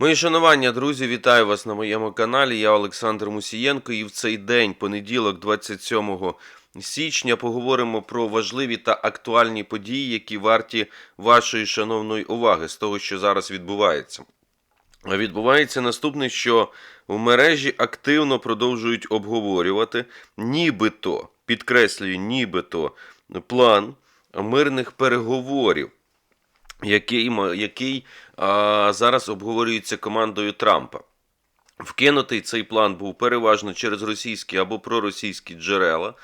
Мої шанування, друзі, вітаю вас на моєму каналі. Я Олександр Мусієнко, і в цей день, понеділок, 27 січня, поговоримо про важливі та актуальні події, які варті вашої шановної уваги з того, що зараз відбувається. Відбувається наступне, що в мережі активно продовжують обговорювати, нібито, підкреслюю, нібито план мирних переговорів який, який а, зараз обговорюється командою Трампа. Вкинутий цей план був переважно через російські або проросійські джерела.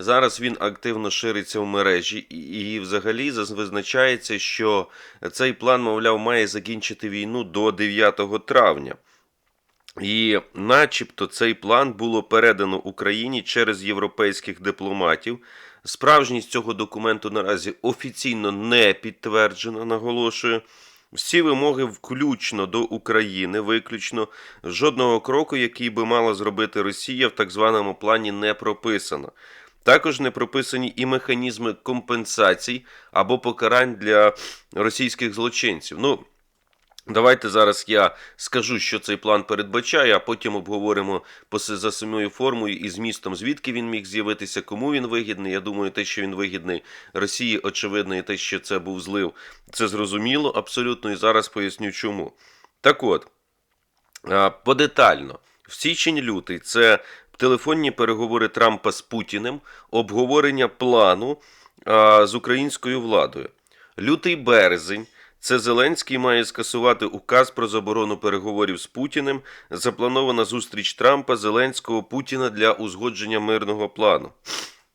Зараз він активно шириться в мережі, і, і взагалі визначається, що цей план, мовляв, має закінчити війну до 9 травня. І, начебто, цей план було передано Україні через європейських дипломатів. Справжність цього документу наразі офіційно не підтверджена, наголошую. Всі вимоги, включно до України, виключно жодного кроку, який би мала зробити Росія в так званому плані, не прописано. Також не прописані і механізми компенсацій або покарань для російських злочинців. Ну, Давайте зараз я скажу, що цей план передбачає, а потім обговоримо за самою формою і змістом, звідки він міг з'явитися, кому він вигідний. Я думаю, те, що він вигідний Росії, очевидно, і те, що це був злив, це зрозуміло абсолютно, і зараз поясню чому. Так от, подетально, в січень-лютий це телефонні переговори Трампа з Путіним, обговорення плану з українською владою. Лютий березень. Це Зеленський має скасувати указ про заборону переговорів з Путіним. Запланована зустріч Трампа, Зеленського, Путіна для узгодження мирного плану.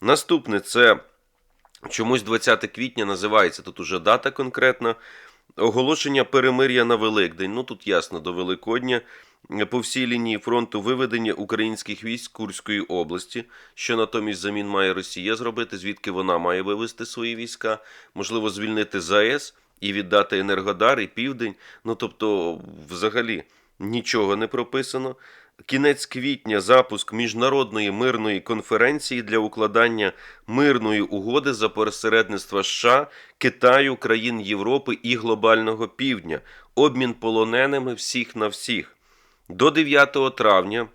Наступне це чомусь 20 квітня називається тут уже дата конкретна. Оголошення перемир'я на Великдень. Ну тут ясно до Великодня. По всій лінії фронту виведення українських військ Курської області, що натомість замін має Росія зробити, звідки вона має вивести свої війська, можливо, звільнити ЗАЕС і віддати Енергодар і Південь. Ну тобто, взагалі нічого не прописано. Кінець квітня запуск міжнародної мирної конференції для укладання мирної угоди за посередництва США, Китаю, країн Європи і глобального півдня, обмін полоненими всіх на всіх. До 9 травня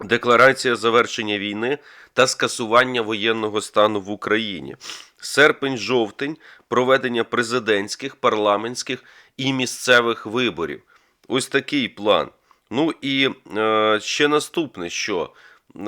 декларація завершення війни та скасування воєнного стану в Україні. Серпень-жовтень проведення президентських, парламентських і місцевих виборів. Ось такий план. Ну і е, ще наступне, що е,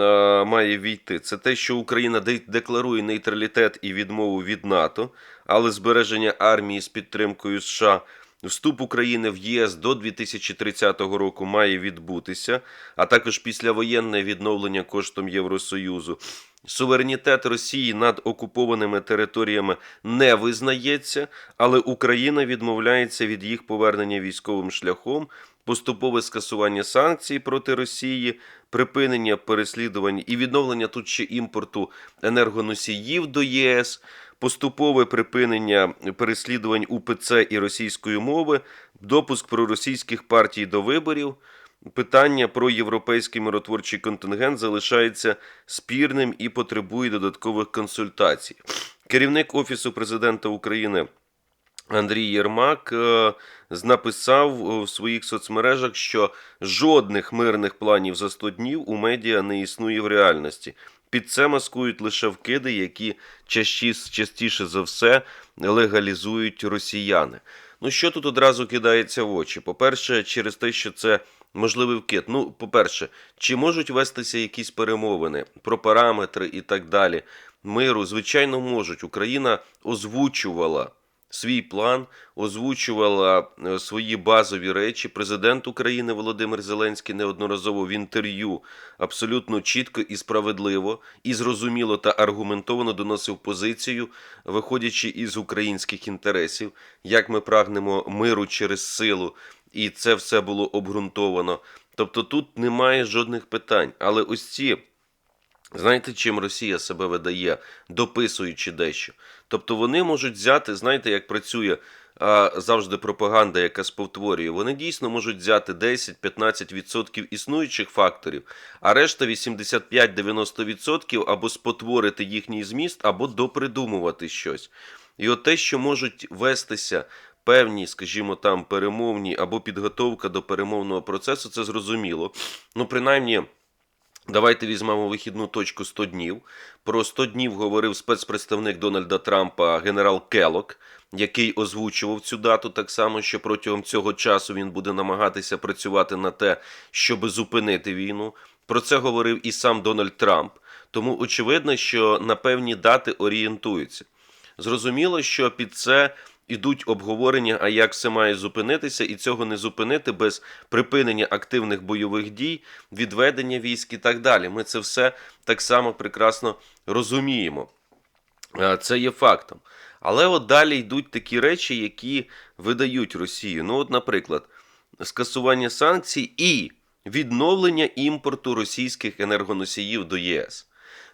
має війти, це те, що Україна декларує нейтралітет і відмову від НАТО, але збереження армії з підтримкою США. Вступ України в ЄС до 2030 року має відбутися, а також післявоєнне відновлення коштом Євросоюзу. Суверенітет Росії над окупованими територіями не визнається, але Україна відмовляється від їх повернення військовим шляхом, поступове скасування санкцій проти Росії, припинення переслідувань і відновлення тут ще імпорту енергоносіїв до ЄС, поступове припинення переслідувань УПЦ і російської мови, допуск проросійських партій до виборів. Питання про європейський миротворчий контингент залишається спірним і потребує додаткових консультацій. Керівник Офісу президента України Андрій Єрмак е, написав е, в своїх соцмережах, що жодних мирних планів за 100 днів у медіа не існує в реальності. Під це маскують лише вкиди, які частіше, частіше за все легалізують росіяни. Ну що тут одразу кидається в очі? По-перше, через те, що це можливий вкид. Ну, по-перше, чи можуть вестися якісь перемовини про параметри і так далі миру? Звичайно, можуть. Україна озвучувала свій план, озвучувала е, свої базові речі. Президент України Володимир Зеленський неодноразово в інтерв'ю абсолютно чітко і справедливо, і зрозуміло та аргументовано доносив позицію, виходячи із українських інтересів, як ми прагнемо миру через силу, і це все було обґрунтовано. Тобто тут немає жодних питань. Але ось ці Знаєте, чим Росія себе видає, дописуючи дещо? Тобто вони можуть взяти, знаєте, як працює а, завжди пропаганда, яка сповтворює, вони дійсно можуть взяти 10-15% існуючих факторів, а решта 85-90% або спотворити їхній зміст, або допридумувати щось. І от те, що можуть вестися певні, скажімо, там перемовні або підготовка до перемовного процесу, це зрозуміло. Ну, принаймні. Давайте візьмемо вихідну точку 100 днів. Про 100 днів говорив спецпредставник Дональда Трампа генерал Келок, який озвучував цю дату так само, що протягом цього часу він буде намагатися працювати на те, щоб зупинити війну. Про це говорив і сам Дональд Трамп. Тому очевидно, що на певні дати орієнтуються. Зрозуміло, що під це ідуть обговорення, а як все має зупинитися, і цього не зупинити без припинення активних бойових дій, відведення військ і так далі. Ми це все так само прекрасно розуміємо. Е, Це є фактом. Але от далі йдуть такі речі, які видають Росію. Ну, от, наприклад, скасування санкцій і відновлення імпорту російських енергоносіїв до ЄС.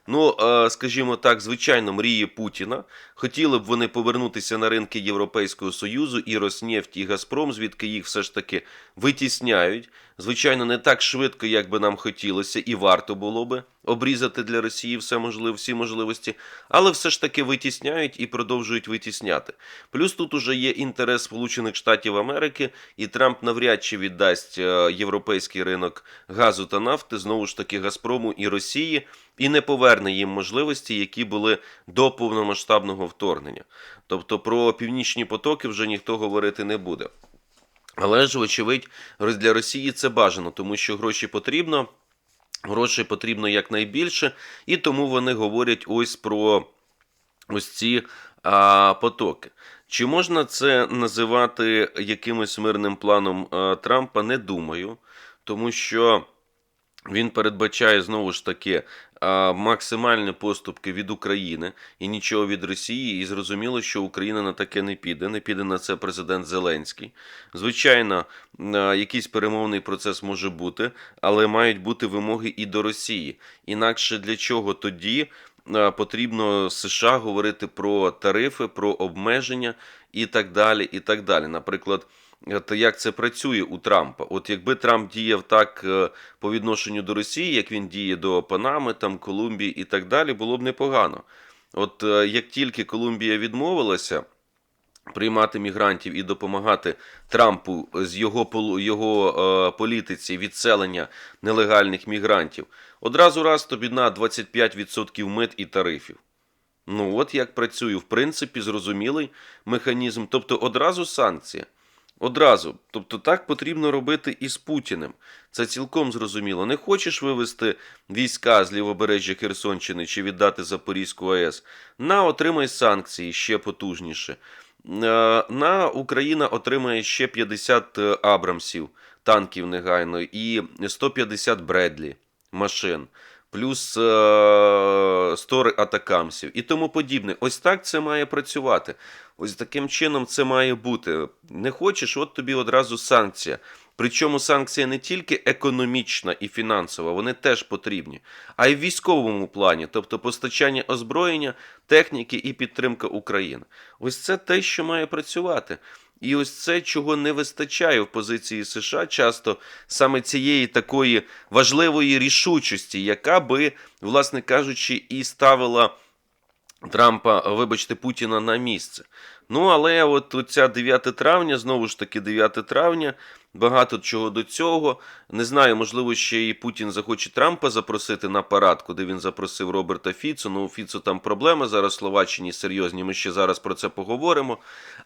Ну, е, скажімо так, звичайно, мрії Путіна. Хотіли б вони повернутися на ринки Європейського Союзу і Роснефть, і Газпром, звідки їх все ж таки витісняють. Звичайно, не так швидко, як би нам хотілося, і варто було би обрізати для Росії все можливе, всі можливості, але все ж таки витісняють і продовжують витісняти. Плюс тут уже є інтерес Сполучених Штатів Америки, і Трамп навряд чи віддасть е, європейський ринок газу та нафти знову ж таки Газпрому і Росії, і не поверне їм можливості, які були до повномасштабного вторгнення. Тобто про північні потоки вже ніхто говорити не буде. Але ж, вочевидь, для Росії це бажано, тому що гроші потрібно, грошей потрібно якнайбільше, і тому вони говорять ось про ось ці а, потоки. Чи можна це називати якимось мирним планом а, Трампа? Не думаю, тому що він передбачає знову ж таки максимальні поступки від України і нічого від Росії. І зрозуміло, що Україна на таке не піде. Не піде на це президент Зеленський. Звичайно, якийсь перемовний процес може бути, але мають бути вимоги і до Росії. Інакше для чого тоді потрібно США говорити про тарифи, про обмеження і так далі. І так далі. Наприклад. От як це працює у Трампа? От якби Трамп діяв так е, по відношенню до Росії, як він діє до Панами, там Колумбії і так далі, було б непогано. От е, як тільки Колумбія відмовилася приймати мігрантів і допомагати Трампу з його його е, політиці відселення нелегальних мігрантів, одразу раз тобі на 25% мит і тарифів. Ну от як працює, в принципі, зрозумілий механізм, тобто одразу санкція. Одразу. Тобто так потрібно робити і з Путіним. Це цілком зрозуміло. Не хочеш вивести війська з лівобережжя Херсонщини чи віддати Запорізьку АЕС? На отримай санкції ще потужніше. Е, На Україна отримає ще 50 Абрамсів танків негайно і 150 Бредлі машин. Плюс е, 100 атакамсів і тому подібне. Ось так це має працювати. Ось таким чином це має бути. Не хочеш, от тобі одразу санкція. Причому санкція не тільки економічна і фінансова, вони теж потрібні, а й в військовому плані, тобто постачання озброєння, техніки і підтримка України. Ось це те, що має працювати. І ось це, чого не вистачає в позиції США, часто саме цієї такої важливої рішучості, яка би, власне кажучи, і ставила. Трампа, вибачте, Путіна на місце. Ну, але от оця 9 травня, знову ж таки, 9 травня, багато чого до цього. Не знаю, можливо, ще і Путін захоче Трампа запросити на парад, куди він запросив Роберта Фіцу. Ну, у Фіцу там проблеми зараз в Словаччині серйозні, ми ще зараз про це поговоримо.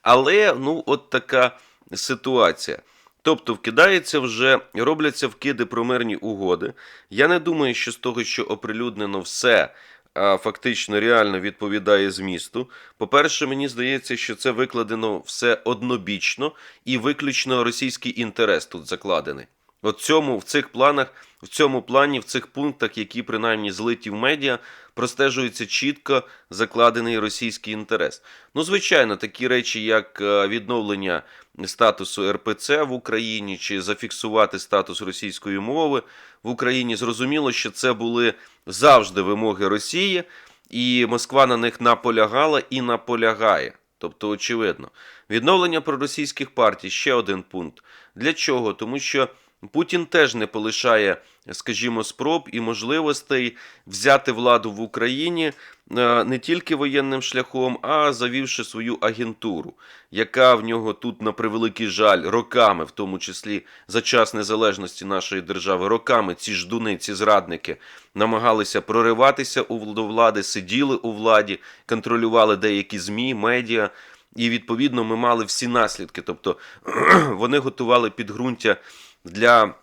Але, ну, от така ситуація. Тобто вкидається вже, робляться вкиди про мирні угоди. Я не думаю, що з того, що оприлюднено все а, фактично реально відповідає змісту. По-перше, мені здається, що це викладено все однобічно і виключно російський інтерес тут закладений. От цьому в цих планах, в цьому плані, в цих пунктах, які принаймні злиті в медіа, простежується чітко закладений російський інтерес. Ну, звичайно, такі речі, як е, відновлення статусу РПЦ в Україні чи зафіксувати статус російської мови в Україні, зрозуміло, що це були завжди вимоги Росії, і Москва на них наполягала і наполягає. Тобто, очевидно, відновлення проросійських партій ще один пункт. Для чого? Тому що Путін теж не полишає, скажімо, спроб і можливостей взяти владу в Україні е, не тільки воєнним шляхом, а завівши свою агентуру, яка в нього тут, на превеликий жаль, роками, в тому числі за час незалежності нашої держави, роками ці ждуни, ці зрадники намагалися прориватися до влади, сиділи у владі, контролювали деякі змі, медіа. І відповідно ми мали всі наслідки. Тобто вони готували підґрунтя для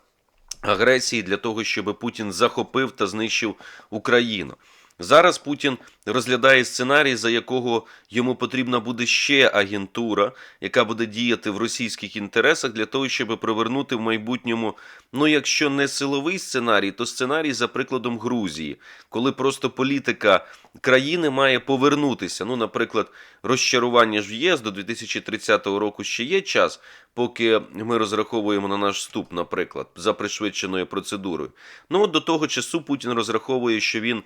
агресії, для того, щоб Путін захопив та знищив Україну. Зараз Путін розглядає сценарій, за якого йому потрібна буде ще агентура, яка буде діяти в російських інтересах для того, щоб привернути в майбутньому, ну якщо не силовий сценарій, то сценарій за прикладом Грузії, коли просто політика країни має повернутися. Ну, наприклад, розчарування ж в ЄС до 2030 року ще є час, поки ми розраховуємо на наш вступ, наприклад, за пришвидшеною процедурою. Ну от до того часу Путін розраховує, що він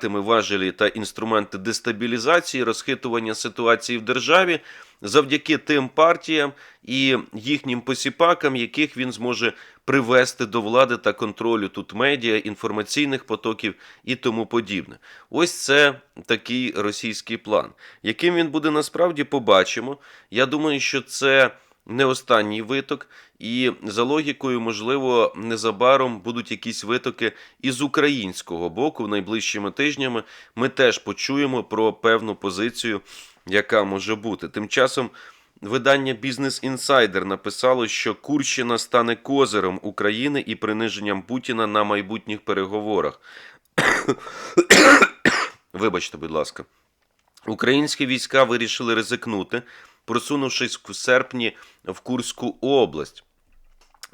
матиме важелі та інструменти дестабілізації, розхитування ситуації в державі завдяки тим партіям і їхнім посіпакам, яких він зможе привести до влади та контролю тут медіа, інформаційних потоків і тому подібне. Ось це такий російський план. Яким він буде насправді побачимо. Я думаю, що це не останній виток, і за логікою, можливо, незабаром будуть якісь витоки із українського боку. Найближчими тижнями ми теж почуємо про певну позицію, яка може бути. Тим часом. Видання Бізнес Інсайдер написало, що Курщина стане козирем України і приниженням Путіна на майбутніх переговорах. Вибачте, будь ласка. Українські війська вирішили ризикнути, просунувшись в серпні в Курську область.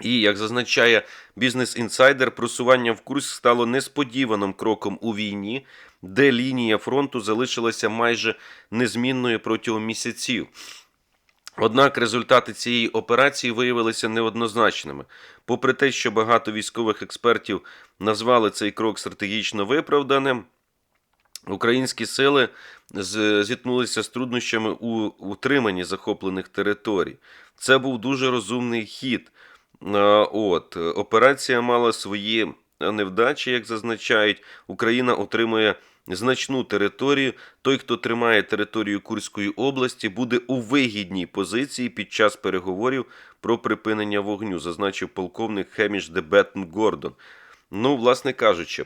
І, як зазначає Бізнес Інсайдер, просування в Курськ стало несподіваним кроком у війні, де лінія фронту залишилася майже незмінною протягом місяців. Однак результати цієї операції виявилися неоднозначними. Попри те, що багато військових експертів назвали цей крок стратегічно виправданим, українські сили зіткнулися з труднощами у утриманні захоплених територій. Це був дуже розумний хід. От операція мала свої невдачі, як зазначають. Україна отримує значну територію. Той, хто тримає територію Курської області, буде у вигідній позиції під час переговорів про припинення вогню, зазначив полковник Хеміш де Беттен Гордон. Ну, власне кажучи,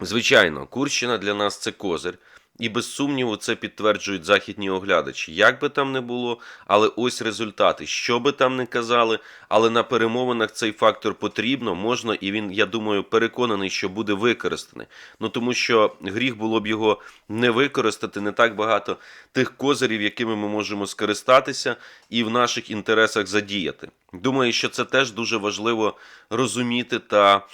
звичайно, Курщина для нас це козир. І без сумніву це підтверджують західні оглядачі. Як би там не було, але ось результати. Що би там не казали, але на перемовинах цей фактор потрібно, можна, і він, я думаю, переконаний, що буде використаний. Ну тому що гріх було б його не використати, не так багато тих козирів, якими ми можемо скористатися, і в наших інтересах задіяти. Думаю, що це теж дуже важливо розуміти та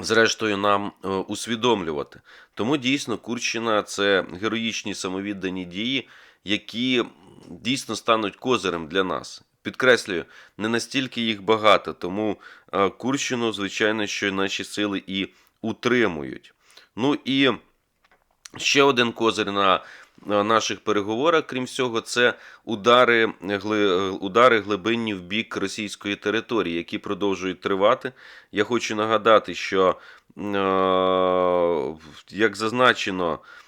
зрештою нам е, усвідомлювати. Тому дійсно Курщина це героїчні самовіддані дії, які дійсно стануть козирем для нас. Підкреслюю, не настільки їх багато, тому е, Курщину, звичайно, що наші сили і утримують. Ну і ще один козир на наших переговорах, крім всього, це удари, гли- удари глибинні в бік російської території, які продовжують тривати. Я хочу нагадати, що, е, як зазначено, е,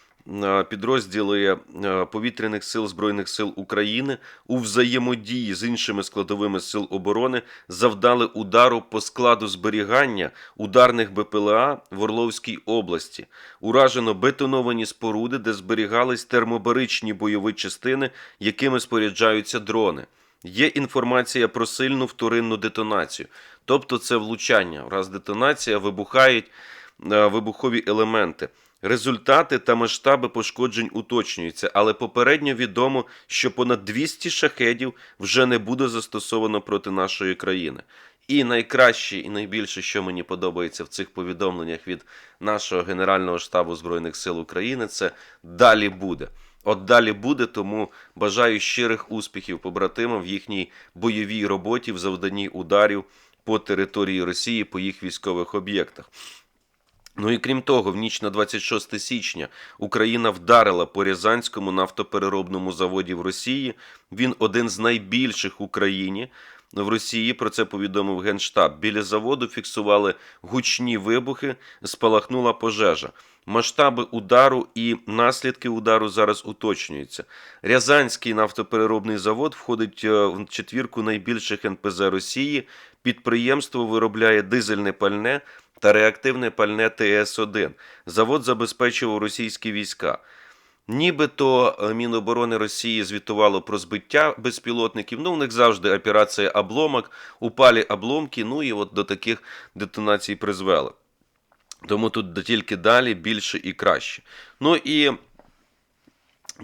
підрозділи е, повітряних сил Збройних сил України у взаємодії з іншими складовими сил оборони завдали удару по складу зберігання ударних БПЛА в Орловській області. Уражено бетоновані споруди, де зберігались термобаричні бойові частини, якими споряджаються дрони. Є інформація про сильну вторинну детонацію, тобто це влучання. Раз детонація вибухають е, вибухові елементи. Результати та масштаби пошкоджень уточнюються, але попередньо відомо, що понад 200 шахедів вже не буде застосовано проти нашої країни. І найкраще і найбільше, що мені подобається в цих повідомленнях від нашого Генерального штабу Збройних сил України, це далі буде. От далі буде, тому бажаю щирих успіхів побратимам в їхній бойовій роботі в завданні ударів по території Росії, по їх військових об'єктах. Ну і крім того, в ніч на 26 січня Україна вдарила по Рязанському нафтопереробному заводі в Росії. Він один з найбільших в Україні. в Росії. Про це повідомив Генштаб. Біля заводу фіксували гучні вибухи, спалахнула пожежа. Масштаби удару і наслідки удару зараз уточнюються. Рязанський нафтопереробний завод входить е, в четвірку найбільших НПЗ Росії. Підприємство виробляє дизельне пальне та реактивне пальне ТС-1. Завод забезпечував російські війська. Нібито е, Міноборони Росії звітувало про збиття безпілотників. Ну, у них завжди операція обломок, упалі обломки, ну і от до таких детонацій призвели. Тому тут тільки далі більше і краще. Ну і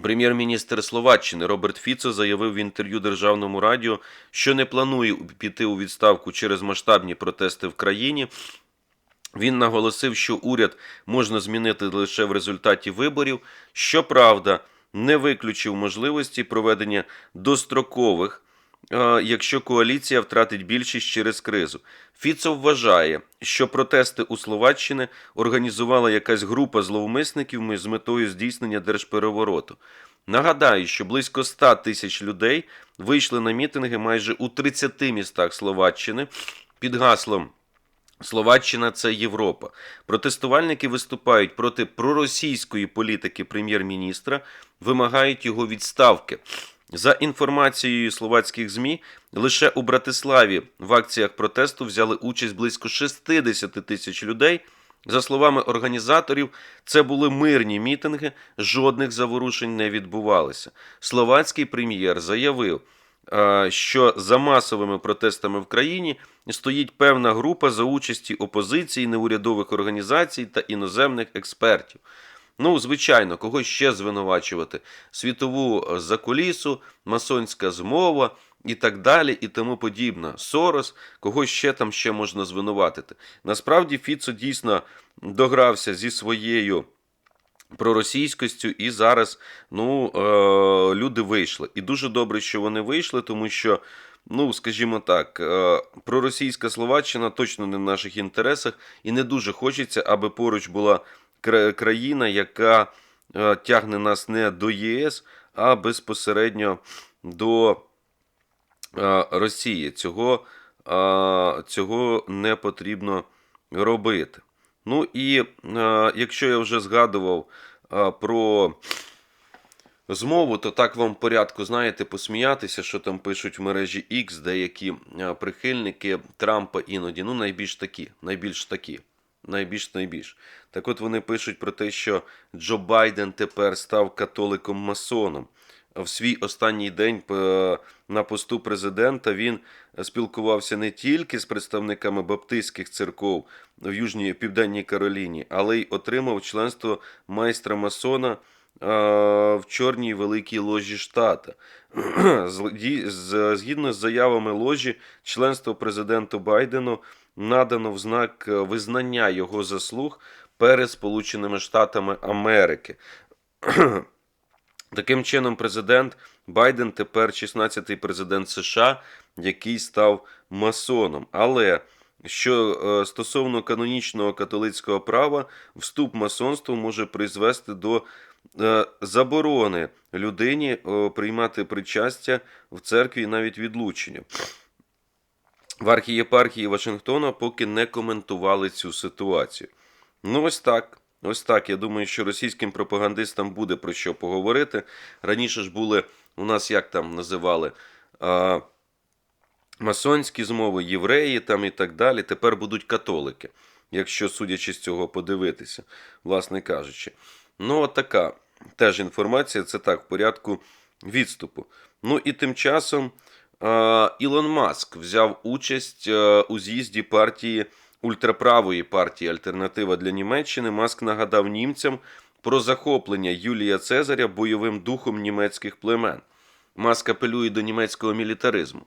прем'єр-міністр Словаччини Роберт Фіцо заявив в інтерв'ю Державному радіо, що не планує піти у відставку через масштабні протести в країні. Він наголосив, що уряд можна змінити лише в результаті виборів. Щоправда, не виключив можливості проведення дострокових, е, якщо коаліція втратить більшість через кризу. Фіцо вважає, що протести у Словаччині організувала якась група зловмисників з метою здійснення держперевороту. Нагадаю, що близько 100 тисяч людей вийшли на мітинги майже у 30 містах Словаччини під гаслом. Словаччина це Європа. Протестувальники виступають проти проросійської політики прем'єр-міністра, вимагають його відставки. За інформацією словацьких ЗМІ, лише у Братиславі в акціях протесту взяли участь близько 60 тисяч людей. За словами організаторів, це були мирні мітинги, жодних заворушень не відбувалося. Словацький прем'єр заявив, що за масовими протестами в країні стоїть певна група за участі опозиції, неурядових організацій та іноземних експертів. Ну, звичайно, кого ще звинувачувати? Світову е, закулісу, масонська змова і так далі, і тому подібне. Сорос, кого ще там ще можна звинуватити. Насправді Фіцо дійсно догрався зі своєю проросійськістю, і зараз ну, е, люди вийшли. І дуже добре, що вони вийшли, тому що. Ну, скажімо так, е, проросійська Словаччина точно не в наших інтересах, і не дуже хочеться, аби поруч була країна, яка е, тягне нас не до ЄС, а безпосередньо до е, Росії. Цього, цього не потрібно робити. Ну і е, якщо я вже згадував е, про змову, то так вам в порядку, знаєте, посміятися, що там пишуть в мережі X деякі е, прихильники Трампа іноді. Ну, найбільш такі, найбільш такі. Найбільш найбільш. Так от вони пишуть про те, що Джо Байден тепер став католиком-масоном. В свій останній день на посту президента він спілкувався не тільки з представниками баптистських церков в Южній Південній Кароліні, але й отримав членство майстра масона в Чорній Великій ложі штата. Згідно з заявами ложі, членство президенту Байдену надано в знак визнання його заслуг перед Сполученими Штатами Америки. Таким чином, президент Байден тепер 16-й президент США, який став масоном. Але що е, стосовно канонічного католицького права, вступ в масонство може призвести до е, заборони людині е, приймати причастя в церкві навіть відлучення. В архієпархії Вашингтона поки не коментували цю ситуацію. Ну, ось так. Ось так. Я думаю, що російським пропагандистам буде про що поговорити. Раніше ж були у нас, як там називали, а, масонські змови, євреї там і так далі. Тепер будуть католики, якщо судячи з цього подивитися, власне кажучи. Ну, от така теж інформація, це так, в порядку відступу. Ну і тим часом а, Ілон Маск взяв участь а, у з'їзді партії ультраправої партії Альтернатива для Німеччини. Маск нагадав німцям про захоплення Юлія Цезаря бойовим духом німецьких племен. Маск апелює до німецького мілітаризму.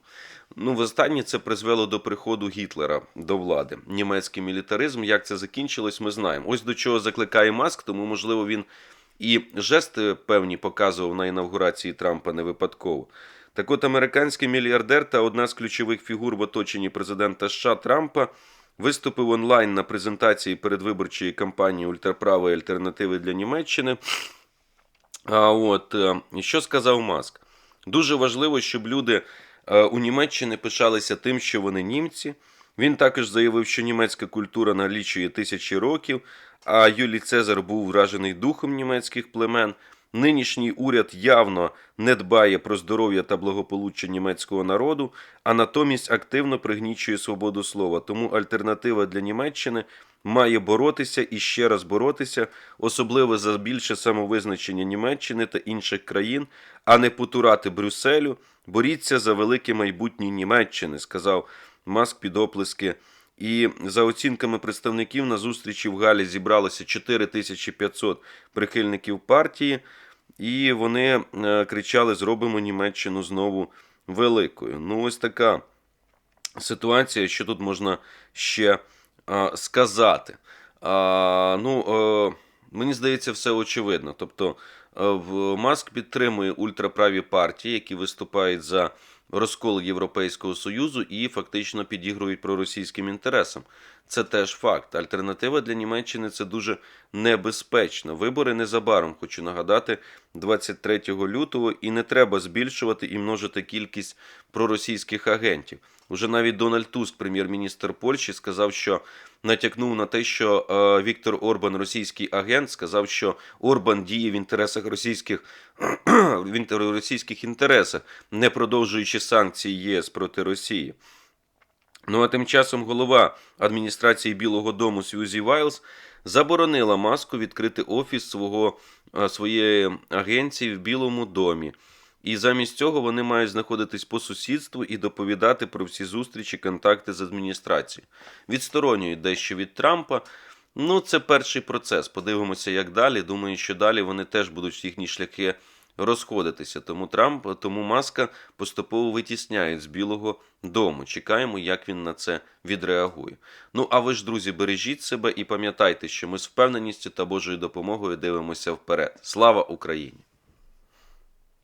Ну, востаннє це призвело до приходу Гітлера до влади. Німецький мілітаризм, як це закінчилось, ми знаємо. Ось до чого закликає Маск, тому можливо він і жести певні показував на інавгурації Трампа не випадково. Так от американський мільярдер та одна з ключових фігур в оточенні президента США Трампа виступив онлайн на презентації передвиборчої кампанії ультраправої альтернативи для Німеччини. А от е, що сказав Маск? Дуже важливо, щоб люди е, у Німеччині пишалися тим, що вони німці. Він також заявив, що німецька культура налічує тисячі років, а Юлій Цезар був вражений духом німецьких племен. Нинішній уряд явно не дбає про здоров'я та благополуччя німецького народу, а натомість активно пригнічує свободу слова. Тому альтернатива для Німеччини має боротися і ще раз боротися, особливо за більше самовизначення Німеччини та інших країн, а не потурати Брюсселю. Боріться за велике майбутнє Німеччини, сказав Маск під оплески. І за оцінками представників на зустрічі в Галі зібралося 4500 прихильників партії, і вони е, кричали: Зробимо Німеччину знову великою. Ну, ось така ситуація, що тут можна ще а, сказати. А, ну, е, мені здається, все очевидно. Тобто, е, в Маск підтримує ультраправі партії, які виступають за розкол Європейського Союзу і фактично підігрують проросійським інтересам. Це теж факт. Альтернатива для Німеччини це дуже небезпечно. Вибори незабаром, хочу нагадати, 23 лютого, і не треба збільшувати і множити кількість проросійських агентів. Уже навіть Дональд Туск, прем'єр-міністр Польщі, сказав, що натякнув на те, що е, Віктор Орбан, російський агент, сказав, що Орбан діє в інтересах російських в російських інтересах, не продовжуючи санкції ЄС проти Росії. Ну а тим часом голова адміністрації Білого Дому Сьюзі Вайлз заборонила маску відкрити офіс свого, е, своєї агенції в Білому домі. І замість цього вони мають знаходитись по сусідству і доповідати про всі зустрічі, контакти з адміністрацією. Відсторонюють дещо від Трампа. Ну, це перший процес. Подивимося, як далі. Думаю, що далі вони теж будуть їхні шляхи розходитися. Тому Трамп, тому маска поступово витісняють з Білого Дому. Чекаємо, як він на це відреагує. Ну а ви ж, друзі, бережіть себе і пам'ятайте, що ми з впевненістю та Божою допомогою дивимося вперед. Слава Україні!